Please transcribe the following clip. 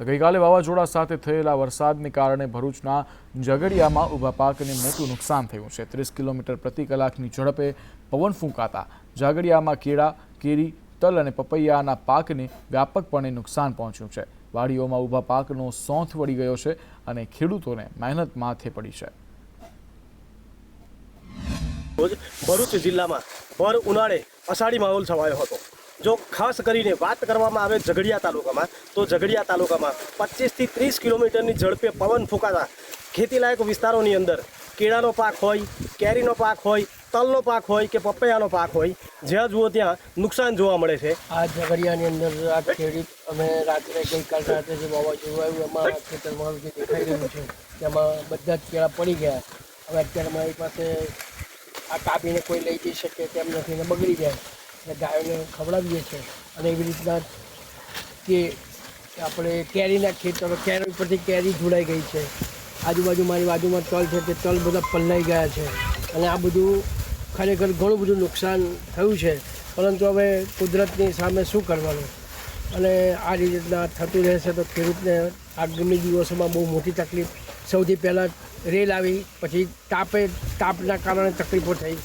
ગઈકાલે વાવાઝોડા સાથે થયેલા વરસાદને કારણે ભરૂચના ઝઘડિયામાં ઊભા પાકને મોટું નુકસાન થયું છે. ત્રીસ કિલોમીટર પ્રતિ કલાકની ઝડપે પવન ફૂંકાતા ઝાગડિયામાં કેળા, કેરી, તલ અને પપૈયાના પાકને વ્યાપકપણે નુકસાન પહોંચ્યું છે. વાડીઓમાં ઊભા પાકનો સોંથ વળી ગયો છે અને ખેડૂતોને મહેનત માથે પડી છે. ભરૂચ જિલ્લામાં ભર ઉનાળે અષાઢી માહોલ છવાયો હતો. જો ખાસ કરીને વાત કરવામાં આવે ઝઘડિયા તાલુકામાં, તો ઝઘડિયા તાલુકામાં પચીસથી ત્રીસ કિલોમીટરની ઝડપે પવન ફૂંકાતા ખેતીલાયક વિસ્તારોની અંદર કેળાનો પાક હોય, કેરીનો પાક હોય, તલનો પાક હોય કે પપૈયાનો પાક હોય, જ્યાં જુઓ ત્યાં નુકસાન જોવા મળે છે. આ ઝઘડિયાની અંદર આ ખેડૂત અમે રાત્રે ગઈકાલ રાત્રે જે વાવાઝોડું આવ્યું, એમાં ખેતરમાં જે દેખાઈ રહ્યું છે, તેમાં બધા જ કેળા પડી ગયા. હવે અત્યારે મારી પાસે આ કાપીને કોઈ લઈ જઈ શકે તેમ નથી ને બગડી જાય. એટલે ગાયોને ખવડાવીએ છીએ. અને એવી રીતના કે આપણે કેરીના ખેતરો, કેરી ઉપરથી કેરી જોડાઈ ગઈ છે. આજુબાજુ મારી બાજુમાં તલ છે તે તલ બધા પલળાઈ ગયા છે. અને આ બધું ખરેખર ઘણું બધું નુકસાન થયું છે. પરંતુ હવે કુદરતની સામે શું કરવાનું? અને આ રીતના થતું રહેશે તો ખેડૂતને આગામી દિવસોમાં બહુ મોટી તકલીફ. સૌથી પહેલાં રેલ આવી, પછી તાપે, તાપના કારણે તકલીફો થઈ.